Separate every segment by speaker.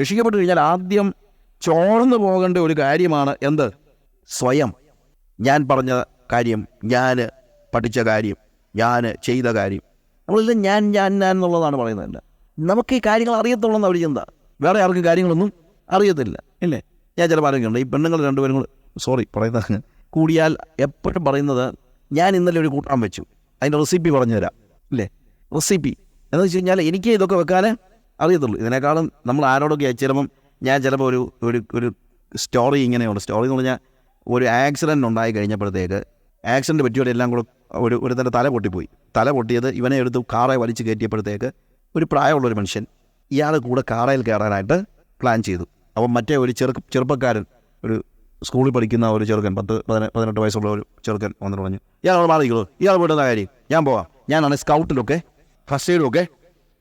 Speaker 1: രക്ഷിക്കപ്പെട്ട് കഴിഞ്ഞാൽ ആദ്യം ചോർന്നു പോകേണ്ട ഒരു കാര്യമാണ് എന്ത്? സ്വയം. ഞാൻ പറഞ്ഞ കാര്യം ഞാൻ പഠിച്ച കാര്യം ഞാൻ ചെയ്ത കാര്യം. നമ്മളിത് ഞാൻ ഞാൻ ഞാൻ എന്നുള്ളതാണ് പറയുന്നത് നമുക്ക് ഈ കാര്യങ്ങൾ അറിയത്തുള്ളൂ അവർ ചിന്ത. വേറെ ആർക്കും കാര്യങ്ങളൊന്നും അറിയത്തില്ല ഇല്ലേ? ഞാൻ ചില പറയുന്നുണ്ട് ഈ പെണ്ണുങ്ങൾ രണ്ടുപേരും കൂടെ സോറി പറയുന്നത് കൂടിയാൽ എപ്പോഴും പറയുന്നത് ഞാൻ ഇന്നലെ ഒരു കൂട്ടാൻ വെച്ചു. അതിന്റെ റെസിപ്പി പറഞ്ഞുതരാം ഇല്ലേ? റെസിപ്പി എന്ന് വെച്ച് കഴിഞ്ഞാൽ എനിക്ക് ഇതൊക്കെ വെക്കാൻ അറിയത്തുള്ളൂ. ഇതിനേക്കാളും നമ്മൾ ആരോടൊക്കെ ചിലപ്പം ഞാൻ ചിലപ്പോൾ ഒരു ഒരു ഒരു സ്റ്റോറി ഇങ്ങനെയുള്ള സ്റ്റോറി എന്ന് പറഞ്ഞാൽ ഒരു ആക്സിഡന്റ് ഉണ്ടായി കഴിഞ്ഞപ്പോഴത്തേക്ക് ആക്സിഡന്റ് പറ്റിയോടെ എല്ലാം കൂടെ ഒരു ഒരു തന്നെ തല പൊട്ടിപ്പോയി. തല പൊട്ടിയത് ഇവനെ എടുത്ത് കാറെ വലിച്ചു കയറ്റിയപ്പോഴത്തേക്ക് ഒരു പ്രായമുള്ളൊരു മനുഷ്യൻ ഇയാൾ കൂടെ കാറയിൽ കയറാനായിട്ട് പ്ലാൻ ചെയ്തു. അപ്പം മറ്റേ ഒരു ചെറു ചെറുപ്പക്കാരൻ ഒരു സ്കൂളിൽ പഠിക്കുന്ന ഒരു ചെറുക്കൻ പത്ത് പതിനെ പതിനെട്ട് വയസ്സുള്ള ഒരു ചെറുക്കൻ വന്നിട്ട് പറഞ്ഞു ഇയാൾ അവിടെ ബാധിക്കുള്ളൂ ഇയാൾ പോയിട്ടുള്ള കാര്യം? ഞാൻ പോവാം. ഞാനാണ് സ്കൗട്ടിലൊക്കെ ഫസ്റ്റ് എയ്ഡിലൊക്കെ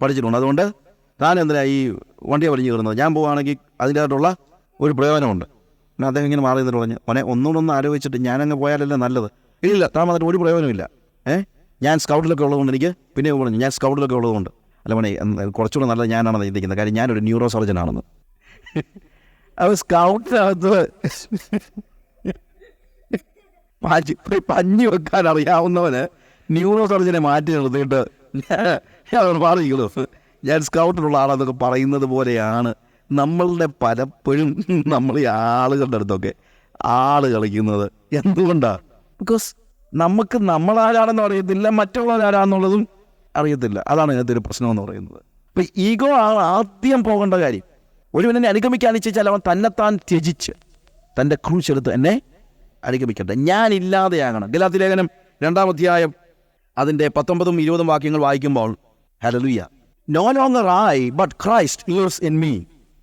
Speaker 1: പഠിച്ചിട്ടുണ്ട്. അതുകൊണ്ട് താൻ എന്തിനാ ഈ വണ്ടിയെ വലിഞ്ഞു കയറുന്നത്? ഞാൻ പോവുകയാണെങ്കിൽ അതിന്റെതായിട്ടുള്ള ഒരു പ്രയോജനമുണ്ട്. പിന്നെ അദ്ദേഹം ഇങ്ങനെ മാറി നിന്നിട്ട് പറഞ്ഞു മോനെ ഒന്നുകൊണ്ടൊന്ന് ഒന്ന് ആലോചിച്ചിട്ട് ഞാനങ്ങ് പോയാലല്ലേ നല്ലത്? ഇല്ല താൻ വന്നിട്ട് ഒരു പ്രയോജനമില്ല ഏ? ഞാൻ സ്കൗട്ടിലൊക്കെ ഉള്ളതുകൊണ്ട് എനിക്ക് പിന്നെ പറഞ്ഞു ഞാൻ സ്കൗട്ടിലൊക്കെ ഉള്ളതുകൊണ്ട്. അല്ല മോനെ കുറച്ചുകൂടെ നല്ലത് ഞാനാണെന്ന് ചിന്തിക്കുന്നത് കാര്യം ഞാനൊരു ന്യൂറോ സർജൻ ആണെന്ന് അപ്പോൾ സ്കൗട്ടിനകത്ത് മാറ്റി പഞ്ഞു വെക്കാൻ അറിയാവുന്നവന് ന്യൂറോ സർജനെ മാറ്റി നിർത്തിയിട്ട് ഞാൻ പറയുള്ളൂ ഞാൻ സ്കൗട്ടിലുള്ള ആളെന്നൊക്കെ പറയുന്നത് പോലെയാണ് നമ്മളുടെ പലപ്പോഴും നമ്മൾ ഈ ആളുകളുടെ അടുത്തൊക്കെ ആൾ കളിക്കുന്നത്. എന്തുകൊണ്ടാണ് ബിക്കോസ് നമുക്ക് നമ്മളാരാണെന്ന് അറിയത്തില്ല മറ്റുള്ളവരാരാന്നുള്ളതും അറിയത്തില്ല. അതാണ് ഇതിനകത്ത് ഒരു പ്രശ്നം എന്ന് പറയുന്നത്. അപ്പം ഈഗോ ആണ് ആദ്യം പോകേണ്ട കാര്യം. ഒരു പിന്നെ അനുഗമിക്കാൻ ഇച്ഛിച്ചാൽ അവൻ തന്നെത്താൻ ത്യജിച്ച് തന്റെ ക്രൂശെടുത്ത് എന്നെ അനുഗമിക്കട്ടെ. ഞാനില്ലാതെയാകണം. ഗലാത്തി ലേഖനം രണ്ടാം അധ്യായം അതിന്റെ പത്തൊമ്പതും ഇരുപതും വാക്യങ്ങൾ വായിക്കുമ്പോൾ hallelujah no longer I but Christ lives in me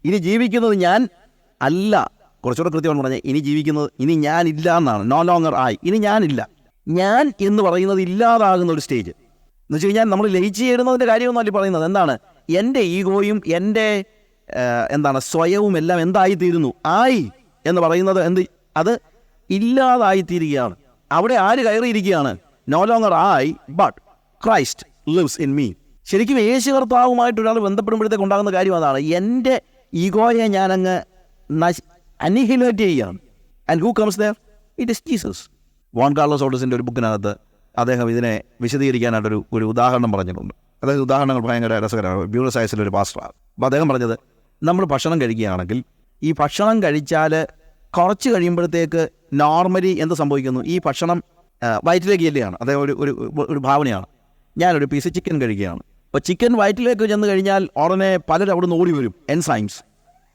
Speaker 1: ഇനി ജീവിക്കുന്നത് ഞാൻ അല്ല. കുറച്ചുകൂടെ കൃത്യമാണ് പറഞ്ഞത് ഇനി ജീവിക്കുന്നത് ഇനി ഞാനില്ല എന്നാണ്. നോ ലോങ്ങർ ആയി ഇനി ഞാനില്ല ഞാൻ എന്ന് പറയുന്നത് ഇല്ലാതാകുന്ന ഒരു സ്റ്റേജ് എന്ന് വെച്ച് കഴിഞ്ഞാൽ നമ്മൾ ലയിച്ച് ചേരുന്നതിന്റെ കാര്യമൊന്നുമല്ല ഈ പറയുന്നത്. എന്താണ്? എന്റെ ഈഗോയും എന്റെ എന്താണ് സ്വയവും എല്ലാം എന്തായിത്തീരുന്നു? ആയി എന്ന് പറയുന്നത് എന്ത്? അത് ഇല്ലാതായിത്തീരുകയാണ്. അവിടെ ആര് കയറിയിരിക്കുകയാണ്? No longer I but Christ lives in me ശരിക്കും യേശു കർത്താവുമായിട്ട് ഒരാൾ ബന്ധപ്പെടുമ്പോഴത്തേക്ക് ഉണ്ടാകുന്ന കാര്യം അതാണ്. എന്റെ ഈഗോയെ ഞാനങ്ങ് നശ് അനിഹിലേറ്റ് ചെയ്യുകയാണ്. And who comes there it is Jesus Juan Carlos ഓട്ടസിന്റെ ഒരു ബുക്കിനകത്ത് അദ്ദേഹം ഇതിനെ വിശദീകരിക്കാനായിട്ടൊരു ഒരു ഉദാഹരണം പറഞ്ഞിട്ടുണ്ട്. അതായത് ഉദാഹരണങ്ങൾ ഭയങ്കര രസകരമാണ്. ബ്യൂറോ സയൻസിലെ ഒരു പാസ്റ്ററാണ് അപ്പോൾ അദ്ദേഹം പറഞ്ഞത് നമ്മൾ ഭക്ഷണം കഴിക്കുകയാണെങ്കിൽ ഈ ഭക്ഷണം കഴിച്ചാൽ കുറച്ച് കഴിയുമ്പോഴത്തേക്ക് നോർമലി എന്ത് സംഭവിക്കുന്നു? ഈ ഭക്ഷണം വയറ്റിലേക്ക് ചെല്ലുകയാണ്. അതേ ഒരു ഒരു ഒരു ഭാവനയാണ്. ഞാനൊരു പീസ് ചിക്കൻ കഴിക്കുകയാണ്. അപ്പോൾ ചിക്കൻ വയറ്റിലേക്ക് ചെന്ന് കഴിഞ്ഞാൽ ഉടനെ പലരും അവിടെ നിന്ന് ഓടി വരും. എൻസൈംസ്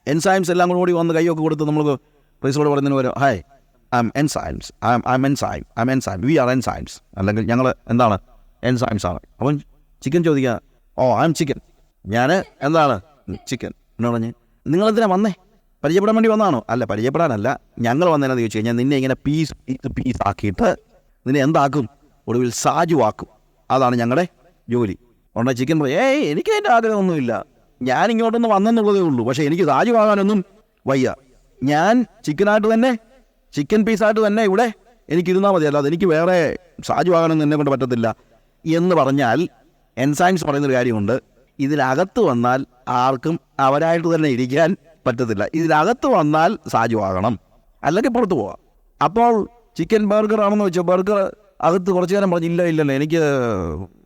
Speaker 1: എൻസൈംസ് എല്ലാം കൂടി ഓടി വന്ന് കൈയൊക്കെ കൊടുത്ത് നമ്മൾ പ്രീസോട് പറയുന്നതിന് വരും hi I'm enzymes I'm I'm enzyme I'm enzyme we are enzymes അല്ലെങ്കിൽ ഞങ്ങൾ എന്താണ്? എൻസൈംസ് ആണ്. അപ്പം ചിക്കൻ ചോദിക്കുക ഓ ഐ എം ചിക്കൻ ഞാൻ എന്താണ്? ചിക്കൻ എന്ന് പറഞ്ഞ് നിങ്ങളെന്തിനാ വന്നേ? പരിചയപ്പെടാൻ വേണ്ടി വന്നാണോ അല്ല പരിചയപ്പെടാനല്ല. ഞങ്ങൾ വന്നതെന്ന് ചോദിച്ചു കഴിഞ്ഞാൽ നിന്നെ ഇങ്ങനെ പീസ് പീസ് പീസ് ആക്കിയിട്ട് നിന്നെ എന്താക്കും? ഒടുവിൽ സാജുവാക്കും. അതാണ് ഞങ്ങളുടെ ജോലി. ഉടനെ ചിക്കൻ പറയും ഏയ് എനിക്ക് അതിന്റെ ആഗ്രഹമൊന്നുമില്ല. ഞാൻ ഇങ്ങോട്ടൊന്ന് വന്നെന്നുള്ളതേ ഉള്ളൂ. പക്ഷേ എനിക്ക് സാജുവാകാനൊന്നും വയ്യ. ഞാൻ ചിക്കനായിട്ട് തന്നെ ചിക്കൻ പീസായിട്ട് തന്നെ ഇവിടെ എനിക്കിരുന്നാൽ മതി. അല്ലാതെ എനിക്ക് വേറെ സാജുവാകാനൊന്നും എന്നെ കൊണ്ട് പറ്റത്തില്ല. എന്ന് പറഞ്ഞാൽ എൻസൈൻസ് പറയുന്നൊരു കാര്യമുണ്ട്. ഇതിനകത്ത് വന്നാൽ ആർക്കും അവരായിട്ട് തന്നെ ഇരിക്കാൻ പറ്റത്തില്ല. ഇതിനകത്ത് വന്നാൽ സാജു ആകണം അല്ലെങ്കിൽ പുറത്ത് പോവാം. അപ്പോൾ ചിക്കൻ ബർഗർ ആണെന്ന് വെച്ചാൽ ബർഗർ അകത്ത് കുറച്ച് നേരം പറഞ്ഞില്ല ഇല്ലല്ല എനിക്ക്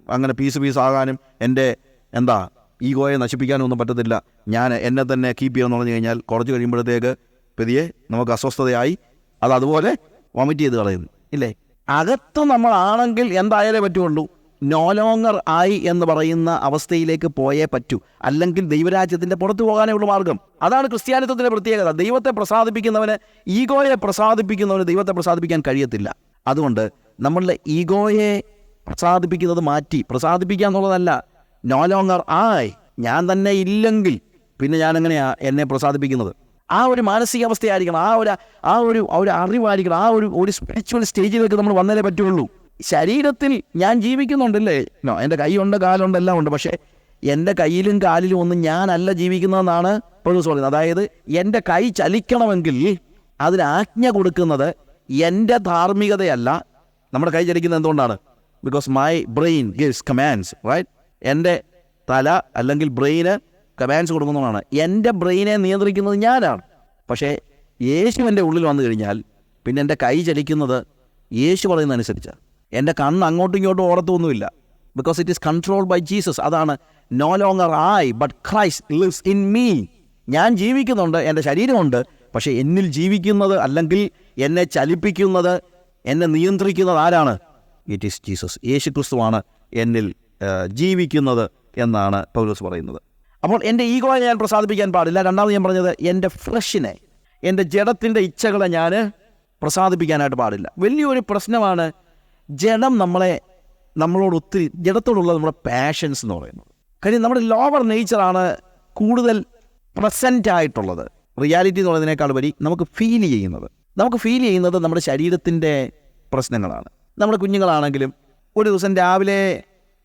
Speaker 1: അങ്ങനെ പീസ് പീസ് ആകാനും എന്റെ എന്താ ഈഗോയെ നശിപ്പിക്കാനും ഒന്നും പറ്റത്തില്ല. ഞാൻ എന്നെ തന്നെ കീപ്പ് എന്ന് പറഞ്ഞു കഴിഞ്ഞാൽ കുറച്ച് കഴിയുമ്പോഴത്തേക്ക് പെതിയെ നമുക്ക് അസ്വസ്ഥതയായി അത് അതുപോലെ വൊമിറ്റ് ചെയ്ത് കളയുന്നു. ഇല്ലേ? അകത്ത് നമ്മളാണെങ്കിൽ എന്തായാലേ പറ്റുള്ളൂ. നോ ലോങ്ങർ ആയി എന്ന് പറയുന്ന അവസ്ഥയിലേക്ക് പോയേ പറ്റൂ. അല്ലെങ്കിൽ ദൈവരാജ്യത്തിന്റെ പുറത്തു പോകാനേ ഉള്ളൂ മാർഗം. അതാണ് ക്രിസ്ത്യാനിത്വത്തിന്റെ പ്രത്യേകത. ദൈവത്തെ പ്രസാദിപ്പിക്കുന്നവന് ഈഗോയെ പ്രസാദിപ്പിക്കുന്നവന് ദൈവത്തെ പ്രസാദിപ്പിക്കാൻ കഴിയത്തില്ല. അതുകൊണ്ട് നമ്മളുടെ ഈഗോയെ പ്രസാദിപ്പിക്കുന്നത് മാറ്റി. പ്രസാദിപ്പിക്കുക എന്നുള്ളതല്ല നോ ലോങ്ങർ ആയ് ഞാൻ തന്നെ ഇല്ലെങ്കിൽ പിന്നെ ഞാൻ എങ്ങനെയാണ് എന്നെ പ്രസാദിപ്പിക്കുന്നത്? ആ ഒരു മാനസികാവസ്ഥയായിരിക്കണം. ആ ഒരു ആ ഒരു ഒരു അറിവായിരിക്കണം. ആ ഒരു ഒരു സ്പിരിച്വൽ സ്റ്റേജിലേക്ക് നമ്മൾ വന്നാലേ പറ്റുള്ളൂ. ശരീരത്തിൽ ഞാൻ ജീവിക്കുന്നുണ്ടല്ലേ? നോ എന്റെ കൈയുണ്ട് കാലുണ്ട് എല്ലാം ഉണ്ട്. പക്ഷേ എന്റെ കയ്യിലും കാലിലും ഒന്നും ഞാനല്ല ജീവിക്കുന്നതെന്നാണ് പ്രൊഡ്യൂസ് പറയുന്നത്. അതായത് എന്റെ കൈ ചലിക്കണമെങ്കിൽ അതിന് ആജ്ഞ കൊടുക്കുന്നത് എന്റെ ധാർമ്മികതയല്ല. നമ്മുടെ കൈ ചലിക്കുന്നത് എന്തുകൊണ്ടാണ്? Because my brain gives commands right എന്റെ തല അല്ലെങ്കിൽ ബ്രെയിന് കമാൻഡ്സ് കൊടുക്കുന്നതാണ് എന്റെ ബ്രെയിനെ നിയന്ത്രിക്കുന്നത് ഞാനാണ്. പക്ഷേ യേശു എന്റെ ഉള്ളിൽ വന്നു കഴിഞ്ഞാൽ പിന്നെ എന്റെ കൈ ചലിക്കുന്നത് യേശു പറയുന്നതനുസരിച്ചാണ് എന്റെ കണ്ണ് അങ്ങോട്ടും ഇങ്ങോട്ടും ഓടത്തൊന്നുമില്ല because it is controlled by Jesus അതാണ് no longer I but Christ lives in me ഞാൻ ജീവിക്കുന്നുണ്ട് എന്റെ ശരീരമുണ്ട് പക്ഷേ എന്നിൽ ജീവിക്കുന്നത് അല്ലെങ്കിൽ എന്നെ ചലിപ്പിക്കുന്നത് എന്നെ നിയന്ത്രിക്കുന്നത് ആരാണ്? ഇറ്റ് ഈസ് ജീസസ് യേശു ക്രിസ്തുവാണ് എന്നിൽ ജീവിക്കുന്നത് എന്നാണ് പൗലോസ് പറയുന്നത്. അപ്പോൾ എന്റെ ഈഗോയെ ഞാൻ പ്രസാദിപ്പിക്കാൻ പാടില്ല. രണ്ടാമത് ഞാൻ പറഞ്ഞത് എന്റെ ഫ്ലഷിനെ എന്റെ ജഡത്തിന്റെ ഇച്ഛകളെ ഞാൻ പ്രസാദിപ്പിക്കാനായിട്ട് പാടില്ല. വലിയൊരു പ്രശ്നമാണ് ജഡം നമ്മളെ നമ്മളോട് ഒത്തിരി ജഡത്തോടുള്ള നമ്മുടെ പാഷൻസ് എന്ന് പറയുന്നത്. കാര്യം നമ്മുടെ ലോവർ നേച്ചറാണ് കൂടുതൽ പ്രസന്റ് ആയിട്ടുള്ളത്. റിയാലിറ്റി എന്ന് പറയുന്നതിനേക്കാൾ വരി നമുക്ക് ഫീൽ ചെയ്യുന്നത്. നമുക്ക് ഫീൽ ചെയ്യുന്നത് നമ്മുടെ ശരീരത്തിന്റെ പ്രശ്നങ്ങളാണ്. നമ്മുടെ കുഞ്ഞുങ്ങളാണെങ്കിലും ഒരു ദിവസം രാവിലെ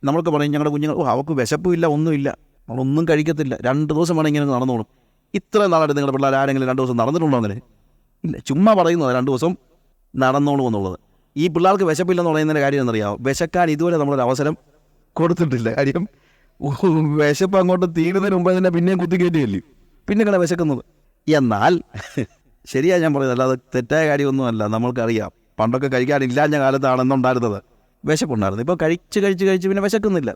Speaker 1: നമ്മൾക്ക് പറയും ഞങ്ങളുടെ കുഞ്ഞുങ്ങൾ ഓ അവർക്ക് വിശപ്പുമില്ല ഒന്നുമില്ല. നമ്മളൊന്നും കഴിക്കത്തില്ല. രണ്ട് ദിവസം വേണം ഇങ്ങനെ നടന്നോളും. ഇത്ര നാളായിട്ട് നിങ്ങളുടെ പിള്ളേർ ആരെങ്കിലും രണ്ട് ദിവസം നടന്നിട്ടുണ്ടോ അങ്ങനെ ഇല്ല ചുമ്മാ പറയുന്നത് രണ്ട് ദിവസം നടന്നോളൂ എന്നുള്ളത്. ഈ പിള്ളേർക്ക് വിശപ്പില്ലെന്ന് പറയുന്നതിന്റെ കാര്യം എന്നറിയാമോ വിശക്കാൻ ഇതുവരെ നമ്മളൊരു അവസരം കൊടുത്തിട്ടില്ല. കാര്യം വിശപ്പ് അങ്ങോട്ട് തീരുന്നതിന് മുമ്പ് തന്നെ പിന്നെയും കുത്തിക്കയറ്റിയല്ലേ പിന്നെ കട വിശക്കുന്നത്? എന്നാൽ ശരിയാ ഞാൻ പറയുന്നത് അല്ലാതെ തെറ്റായ കാര്യമൊന്നുമല്ല. നമ്മൾക്കറിയാം. പണ്ടൊക്കെ കഴിക്കാനില്ലാഞ്ഞ കാലത്താണെന്നുണ്ടായിരുന്നത് വിശപ്പുണ്ടായിരുന്നു. ഇപ്പോൾ കഴിച്ച് കഴിച്ച് കഴിച്ച് പിന്നെ വിശക്കുന്നില്ല.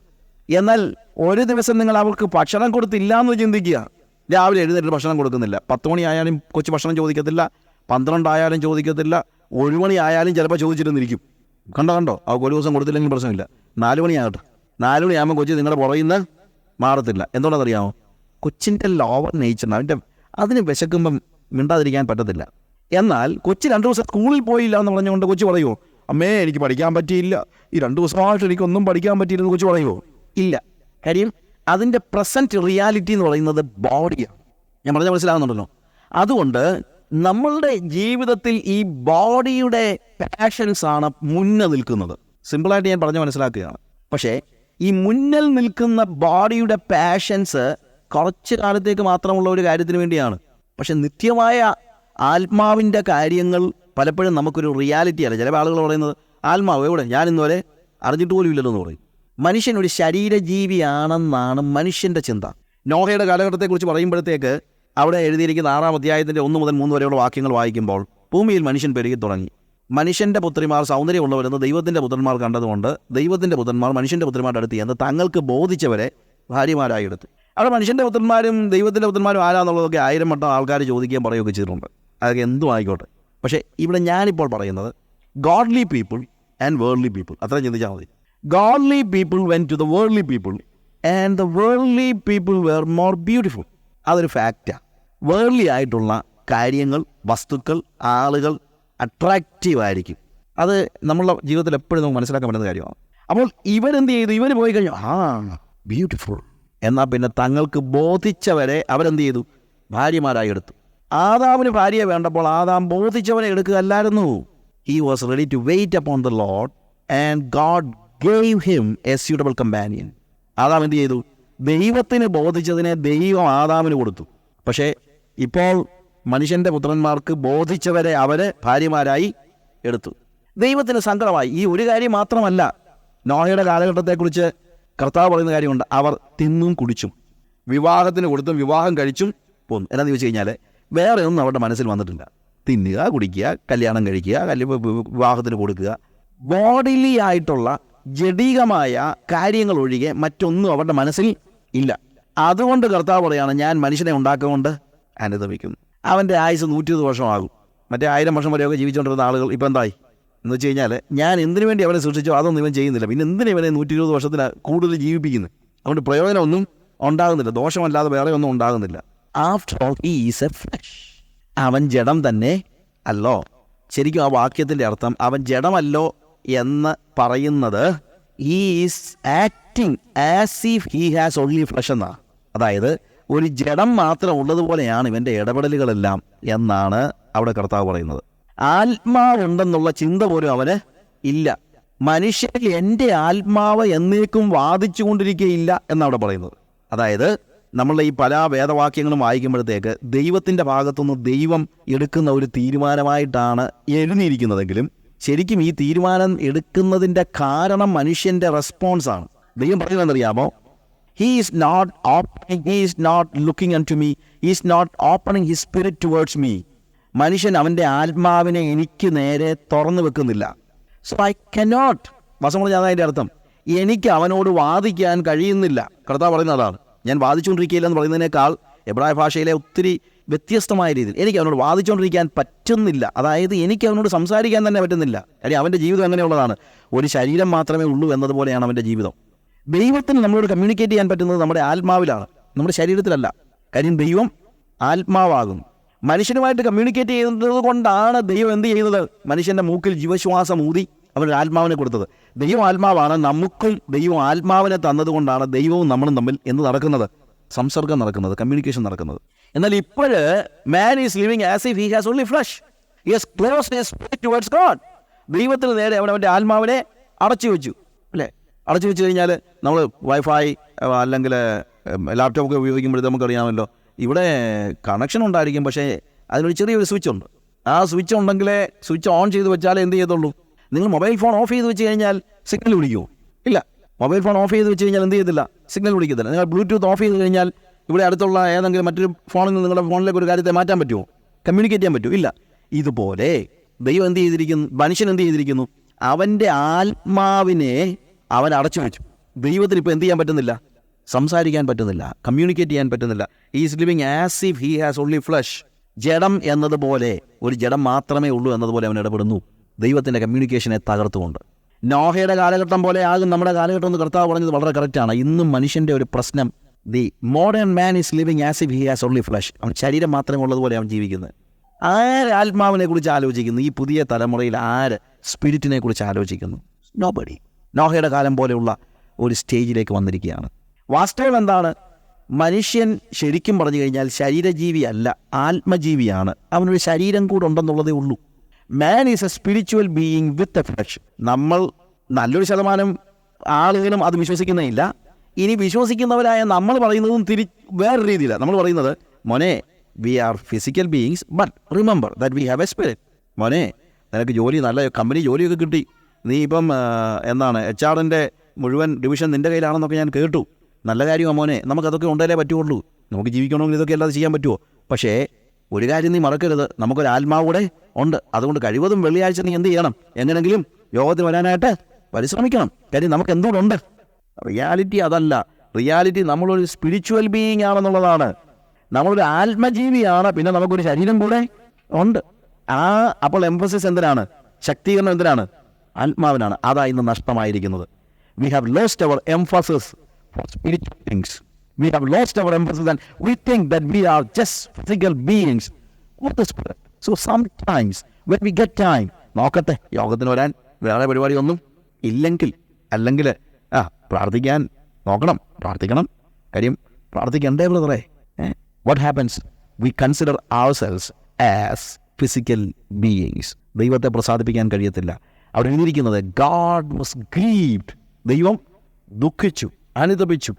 Speaker 1: എന്നാൽ ഒരു ദിവസം നിങ്ങൾ അവർക്ക് ഭക്ഷണം കൊടുത്തില്ല എന്ന് ചിന്തിക്കുക. രാവിലെ എഴുന്നേറ്റ് ഭക്ഷണം കൊടുക്കുന്നില്ല. പത്ത് മണിയായാലും കൊച്ചു ഭക്ഷണം ചോദിക്കത്തില്ല. പന്ത്രണ്ടായാലും ചോദിക്കത്തില്ല. ഒരു മണിയായാലും ചിലപ്പോൾ ചോദിച്ചിരുന്നിരിക്കും. കണ്ടോ കണ്ടോ? അവർക്ക് ഒരു ദിവസം കൊടുത്തില്ലെങ്കിൽ പ്രശ്നമില്ല. നാല് മണിയാകട്ടെ നാല് മണിയാകുമ്പോൾ കൊച്ചി നിങ്ങളുടെ പുറകിൽ നിന്ന് മാറത്തില്ല. എന്തുകൊണ്ടാണെന്നറിയാമോ? കൊച്ചിന്റെ ലോവർ നേച്ചറിന് അവന്റെ അതിന് വിശക്കുമ്പം മിണ്ടാതിരിക്കാൻ പറ്റത്തില്ല. എന്നാൽ കൊച്ചി രണ്ട് ദിവസം സ്കൂളിൽ പോയില്ല എന്ന് പറഞ്ഞുകൊണ്ട് കൊച്ചു പറയുമോ അമ്മേ എനിക്ക് പഠിക്കാൻ പറ്റിയില്ല. ഈ രണ്ട് ദിവസമായിട്ട് എനിക്കൊന്നും പഠിക്കാൻ പറ്റിയില്ലെന്ന് കൊച്ചു പറയുമോ ഇല്ല. കാര്യം അതിന്റെ പ്രസന്റ് റിയാലിറ്റി എന്ന് പറയുന്നത് ബോഡിയാണ് ഞാൻ പറഞ്ഞാൽ മനസ്സിലാകുന്നുണ്ടല്ലോ. അതുകൊണ്ട് നമ്മളുടെ ജീവിതത്തിൽ ഈ ബോഡിയുടെ പാഷൻസ് ആണ് മുന്നേ നിൽക്കുന്നത്. സിമ്പിളായിട്ട് ഞാൻ പറഞ്ഞ് മനസ്സിലാക്കുകയാണ്. പക്ഷേ ഈ മുന്നിൽ നിൽക്കുന്ന ബോഡിയുടെ പാഷൻസ് കുറച്ച് കാലത്തേക്ക് മാത്രമുള്ള ഒരു കാര്യത്തിന് വേണ്ടിയാണ്. പക്ഷെ നിത്യമായ ആത്മാവിന്റെ കാര്യങ്ങൾ പലപ്പോഴും നമുക്കൊരു റിയാലിറ്റി അല്ല. ചില ആളുകൾ പറയുന്നത് ആത്മാവ് എവിടെ? ഞാൻ ഇന്നുവരെ അറിഞ്ഞിട്ട് പോലും ഇല്ലല്ലോ എന്ന് പറയും. മനുഷ്യൻ ഒരു ശരീരജീവിയാണെന്നാണ് മനുഷ്യന്റെ ചിന്ത. നോഹയുടെ കാലഘട്ടത്തെക്കുറിച്ച് പറയുമ്പോഴത്തേക്ക് അവിടെ എഴുതിയിരിക്കുന്ന ആറാം അധ്യായത്തിന്റെ ഒന്ന് മുതൽ മൂന്ന് വരെയുള്ള വാക്യങ്ങൾ വായിക്കുമ്പോൾ ഭൂമിയിൽ മനുഷ്യൻ പെരുകി തുടങ്ങി. മനുഷ്യന്റെ പുത്രിമാർ സൗന്ദര്യമുള്ളവരെന്ന് ദൈവത്തിന്റെ പുത്രന്മാർ കണ്ടതുകൊണ്ട് ദൈവത്തിന്റെ പുത്രന്മാർ മനുഷ്യന്റെ പുത്രന്മാരുടെ അടുത്ത് എന്ന് തങ്ങൾക്ക് ബോധിച്ചവരെ ഭാര്യമാരായി എടുത്തു. അവിടെ മനുഷ്യന്റെ പുത്രന്മാരും ദൈവത്തിന്റെ പുത്രന്മാരും ആരാന്നുള്ളതൊക്കെ ആയിരം വട്ടം ആൾക്കാർ ചോദിക്കുകയും പറയുകയൊക്കെ ചെയ്തിട്ടുണ്ട്. അതൊക്കെ എന്തും ആയിക്കോട്ടെ. പക്ഷേ ഇവിടെ ഞാനിപ്പോൾ പറയുന്നത് godly people and worldly people അത്രയും ചിന്തിച്ചാൽ മതി. Godly people went to the worldly people and the worldly people were more beautiful അതൊരു ഫാക്റ്റാണ് വേൾഡ്ലി ആയിട്ടുള്ള കാര്യങ്ങൾ വസ്തുക്കൾ ആളുകൾ അട്രാക്റ്റീവ് ആയിരിക്കും. അത് നമ്മളുടെ ജീവിതത്തിൽ എപ്പോഴും നമുക്ക് മനസ്സിലാക്കാൻ പറ്റുന്ന കാര്യമാണ്. അപ്പോൾ ഇവരെന്ത് ചെയ്തു? ഇവർ പോയി കഴിഞ്ഞു. ആ ബ്യൂട്ടിഫുൾ എന്നാൽ പിന്നെ തങ്ങൾക്ക് ബോധിച്ചവരെ അവരെന്ത് ചെയ്തു? ഭാര്യമാരായി എടുത്തു. ആദാമിന് ഭാര്യയെ വേണ്ടപ്പോൾ ആദാം ബോധിച്ചവനെ എടുക്കുകയല്ലായിരുന്നു. He was ready to wait upon the Lord and God gave him a suitable companion Adam എന്ത് ചെയ്തു? ദൈവത്തിന് ബോധിച്ചതിനെ ദൈവം ആദാമിന് കൊടുത്തു. പക്ഷേ ഇപ്പോൾ മനുഷ്യന്റെ പുത്രന്മാർക്ക് ബോധിച്ചവരെ അവരെ ഭാര്യമാരായി എടുത്തു. ദൈവത്തിന് സങ്കടമായി. ഈ ഒരു കാര്യം മാത്രമല്ല. നോഹയുടെ കാലഘട്ടത്തെക്കുറിച്ച് കർത്താവ് പറയുന്ന കാര്യമുണ്ട്. അവർ തിന്നും കുടിച്ചും വിവാഹത്തിന് കൊടുത്തും വിവാഹം കഴിച്ചും പോന്നു. എന്നാന്ന് ചോദിച്ചു കഴിഞ്ഞാൽ വേറെ ഒന്നും അവരുടെ മനസ്സിൽ വന്നിട്ടില്ല. തിന്നുക കുടിക്കുക കല്യാണം കഴിക്കുക കല്യ വിവാഹത്തിന് കൊടുക്കുക. ബോഡിലി ആയിട്ടുള്ള ജഡികമായ കാര്യങ്ങൾ ഒഴികെ മറ്റൊന്നും അവരുടെ മനസ്സിൽ ഇല്ല. അതുകൊണ്ട് കർത്താവ് പറയാണ് ഞാൻ മനുഷ്യനെ ഉണ്ടാക്കുകൊണ്ട് അനുദമിക്കുന്നു അവന്റെ ആയുസ് നൂറ്റി ഇരുപത് വർഷമാകും. മറ്റേ ആയിരം വർഷം വരെയൊക്കെ ജീവിച്ചുകൊണ്ടിരുന്ന ആളുകൾ ഇപ്പം എന്തായി? എന്ന് വെച്ച് കഴിഞ്ഞാൽ ഞാൻ എന്തിനു വേണ്ടി അവനെ സൃഷ്ടിച്ചോ അതൊന്നും ഇവൻ ചെയ്യുന്നില്ല. പിന്നെ എന്തിനു ഇവനെ നൂറ്റി ഇരുപത് വർഷത്തിന് കൂടുതൽ ജീവിപ്പിക്കുന്നത്? അതുകൊണ്ട് പ്രയോജനമൊന്നും ഉണ്ടാകുന്നില്ല. ദോഷമല്ലാതെ വേറെ ഒന്നും ഉണ്ടാകുന്നില്ല. After all is a flesh അവൻ ജഡം തന്നെ അല്ലോ. ശരിക്കും ആ വാക്യത്തിന്റെ അർത്ഥം അവൻ ജഡമല്ലോ എന്ന് പറയുന്നത് is acting as if he has only flesh എന്നാ. അതായത് ഒരു ജഡം മാത്രം ഉള്ളതുപോലെയാണ് ഇവന്റെ ഇടപെടലുകളെല്ലാം എന്നാണ് അവിടെ കർത്താവ് പറയുന്നത്. ആത്മാവുണ്ടെന്നുള്ള ചിന്ത പോലും അവന് ഇല്ല. മനുഷ്യൻ എന്റെ ആത്മാവ് എന്നേക്കും വാദിച്ചുകൊണ്ടിരിക്കുകയില്ല എന്നവിടെ പറയുന്നത്. അതായത് നമ്മളുടെ ഈ പല വേദവാക്യങ്ങളും വായിക്കുമ്പോഴത്തേക്ക് ദൈവത്തിന്റെ ഭാഗത്തുനിന്ന് ദൈവം എടുക്കുന്ന ഒരു തീരുമാനമായിട്ടാണ് എഴുതിയിരിക്കുന്നതെങ്കിലും ശരിക്കും ഈ തീരുമാനം എടുക്കുന്നതിന്റെ കാരണം മനുഷ്യന്റെ റെസ്പോൺസാണ് ദൈവം പറയുന്നതെന്നറിയാമോ he is not opening he is not looking unto me is not opening his spirit towards me മനുഷ്യൻ അവന്റെ ആത്മാവിനെ എനിക്ക് നേരെ തുറന്നു വെക്കുന്നില്ല. സോ ഐ കനോട്ട് വസം പറഞ്ഞാൽ അതിന്റെ അർത്ഥം. എനിക്ക് അവനോട് വാദിക്കാൻ കഴിയുന്നില്ല. കർത്താവ് പറയുന്ന അതാണ്. ഞാൻ വാദിച്ചുകൊണ്ടിരിക്കുകയില്ല എന്ന് പറയുന്നതിനേക്കാൾ എബ്രായ ഭാഷയിലെ ഒത്തിരി വ്യത്യസ്തമായ രീതിയിൽ എനിക്ക് അവനോട് വാദിച്ചുകൊണ്ടിരിക്കാൻ പറ്റുന്നില്ല. അതായത് എനിക്ക് അവനോട് സംസാരിക്കാൻ തന്നെ പറ്റുന്നില്ല. അല്ലെങ്കിൽ അവന്റെ ജീവിതം എങ്ങനെയുള്ളതാണ്? ഒരു ശരീരം മാത്രമേ ഉള്ളൂ എന്നതുപോലെയാണ് അവന്റെ ജീവിതം. ദൈവത്തിന് നമ്മളോട് കമ്മ്യൂണിക്കേറ്റ് ചെയ്യാൻ പറ്റുന്നത് നമ്മുടെ ആത്മാവിലാണ്. നമ്മുടെ ശരീരത്തിലല്ല. കാര്യം ദൈവം ആത്മാവാകുന്നു. മനുഷ്യനുമായിട്ട് കമ്മ്യൂണിക്കേറ്റ് ചെയ്യുന്നത് കൊണ്ടാണ് ദൈവം എന്ത് ചെയ്യുന്നത്? മനുഷ്യന്റെ മൂക്കിൽ ജീവശ്വാസം ഊതി അവനൊരു ആത്മാവിനെ കൊടുത്തത്. ദൈവം ആത്മാവാണ് നമുക്കും ദൈവം ആത്മാവിനെ തന്നതുകൊണ്ടാണ് ദൈവവും നമ്മളും തമ്മിൽ എന്ന് നടക്കുന്നത്. സംസർഗം നടക്കുന്നത് കമ്മ്യൂണിക്കേഷൻ നടക്കുന്നത്. എന്നാൽ ഇപ്പോൾ man is living as if he has only flesh yes close towards God ദൈവത്തിന് നേരെ അവൻ അവന്റെ ആത്മാവിനെ അടച്ചു വെച്ചു. അല്ലേ? അടച്ചു വെച്ച് കഴിഞ്ഞാൽ നമ്മൾ വൈഫൈ അല്ലെങ്കിൽ ലാപ്ടോപ്പ് ഒക്കെ ഉപയോഗിക്കുമ്പോഴേ നമുക്കറിയാമല്ലോ. ഇവിടെ കണക്ഷൻ ഉണ്ടായിരിക്കും പക്ഷേ അതിനൊരു ചെറിയൊരു സ്വിച്ച് ഉണ്ട്. ആ സ്വിച്ച് ഉണ്ടെങ്കിലേ സ്വിച്ച് ഓൺ ചെയ്ത് വെച്ചാൽ എന്ത് ചെയ്യത്തുള്ളൂ? നിങ്ങൾ മൊബൈൽ ഫോൺ ഓഫ് ചെയ്ത് വെച്ച് കഴിഞ്ഞാൽ സിഗ്നൽ വിളിക്കുമോ ഇല്ല മൊബൈൽ ഫോൺ ഓഫ് ചെയ്ത് വെച്ച് കഴിഞ്ഞാൽ എന്ത് ചെയ്യത്തില്ല? സിഗ്നൽ വിളിക്കത്തില്ല. നിങ്ങൾ ബ്ലൂടൂത്ത് ഓഫ് ചെയ്ത് കഴിഞ്ഞാൽ ഇവിടെ അടുത്തുള്ള ഏതെങ്കിലും മറ്റൊരു ഫോണിൽ നിന്ന് നിങ്ങളുടെ ഫോണിലേക്ക് ഒരു കാര്യത്തെ മാറ്റാൻ പറ്റുമോ? കമ്മ്യൂണിക്കേറ്റ് ചെയ്യാൻ പറ്റുമോ? ഇല്ല. ഇതുപോലെ ദൈവം എന്ത് ചെയ്തിരിക്കുന്നു? മനുഷ്യൻ എന്ത് ചെയ്തിരിക്കുന്നു? അവന്റെ ആത്മാവിനെ അവൻ അടച്ചു വെച്ചു. ദൈവത്തിന് ഇപ്പോൾ എന്ത് ചെയ്യാൻ പറ്റുന്നില്ല? സംസാരിക്കാൻ പറ്റുന്നില്ല. കമ്മ്യൂണിക്കേറ്റ് ചെയ്യാൻ പറ്റുന്നില്ല. Is living as if he has only flesh ജഡം എന്നതുപോലെ ഒരു ജഡം മാത്രമേ ഉള്ളൂ എന്നതുപോലെ അവൻ ഇടപെടുന്നു. ദൈവത്തിന്റെ കമ്മ്യൂണിക്കേഷനെ തകർത്തുകൊണ്ട്. നോഹയുടെ കാലഘട്ടം പോലെ ആകും നമ്മുടെ കാലഘട്ടം എന്ന് കർത്താവ് പറഞ്ഞത് വളരെ കറക്റ്റാണ് ഇന്നും മനുഷ്യന്റെ ഒരു പ്രശ്നം the modern man is living as if he has only flesh അവൻ ശരീരം മാത്രമേ ഉള്ളതുപോലെ അവൻ ജീവിക്കുന്നത് ആര് ആത്മാവിനെ കുറിച്ച് ആലോചിക്കുന്നു? ഈ പുതിയ തലമുറയിൽ ആര് സ്പിരിറ്റിനെ കുറിച്ച് ആലോചിക്കുന്നു? നോ ബഡി നോഹയുടെ കാലം പോലെയുള്ള ഒരു സ്റ്റേജിലേക്ക് വന്നിരിക്കുകയാണ്. വാസ്തവം എന്താണ്? മനുഷ്യൻ ശരിക്കും പറഞ്ഞു കഴിഞ്ഞാൽ ശരീരജീവി അല്ല ആത്മജീവിയാണ്. അവനൊരു ശരീരം കൂടെ ഉണ്ടെന്നുള്ളതേ ഉള്ളൂ. Man is a spiritual being with a flesh നമ്മൾ നല്ലൊരു ശതമാനം ആളുകളും അത് വിശ്വസിക്കുന്നില്ല ഇനി വിശ്വസിക്കുന്നവരായ നമ്മൾ പറയുന്നതും തിരി വേറെ രീതിയിലാണ് നമ്മൾ പറയുന്നത് മോനെ we are physical beings but remember that we have a spirit മോനെ നിനക്ക് ജോലി നല്ല കമ്പനി ജോലിയൊക്കെ കിട്ടി. നീ ഇപ്പം എന്താണ് എച്ച് ആറിന്റെ മുഴുവൻ ഡിവിഷൻ നിന്റെ കയ്യിലാണെന്നൊക്കെ ഞാൻ കേട്ടു. നല്ല കാര്യമാണ് മോനെ. നമുക്കതൊക്കെ ഉണ്ടല്ലേ പറ്റുള്ളൂ നമുക്ക് ജീവിക്കണമെങ്കിൽ ഇതൊക്കെ അല്ലാതെ ചെയ്യാൻ പറ്റുമോ പക്ഷേ ഒരു കാര്യം നീ മറക്കരുത്. നമുക്കൊരു ആത്മാവ് കൂടെ ഉണ്ട്. അതുകൊണ്ട് കഴിവതും വെള്ളിയാഴ്ച നീ എന്ത് ചെയ്യണം? എങ്ങനെങ്കിലും യോഗത്തിൽ വരാനായിട്ട് പരിശ്രമിക്കണം. കാര്യം നമുക്ക് എന്തുകൊണ്ടുണ്ട്? റിയാലിറ്റി അതല്ല. റിയാലിറ്റി നമ്മളൊരു സ്പിരിച്വൽ ബീയിങ് ആണെന്നുള്ളതാണ്. നമ്മളൊരു ആത്മജീവിയാണ്. പിന്നെ നമുക്കൊരു ശരീരം കൂടെ ഉണ്ട്. ആ അപ്പോൾ എംഫസിസ് എന്തിനാണ്? ശക്തീകരണം എന്തിനാണ്? ആത്മാവിനാണ്. അതാ ഇന്ന് നഷ്ടമായിരിക്കുന്നത്. We have lost our emphasis for spiritual things we have lost our emphasis and we think that we are just physical beings. Of the spirit. So sometimes when we get time, നോക്കട്ടെ യോഗത്തിന് വരാൻ വേറെ പരിപാടിയൊന്നും ഇല്ലെങ്കിൽ അല്ലെങ്കിൽ ആ പ്രാർത്ഥിക്കാൻ നോക്കണം പ്രാർത്ഥിക്കണം. കാര്യം പ്രാർത്ഥിക്കണ്ടേ ബ്രദറെ? What happens we consider ourselves as physical beings ദൈവത്തെ പ്രസാദിപ്പിക്കാൻ കഴിയത്തില്ല. അവിടെ എഴുതിയിരിക്കുന്നത് ഗാഡ് വാസ് ഗ്രീവ്ഡ് ദൈവം ദുഃഖിച്ചു അനുതപിച്ചു.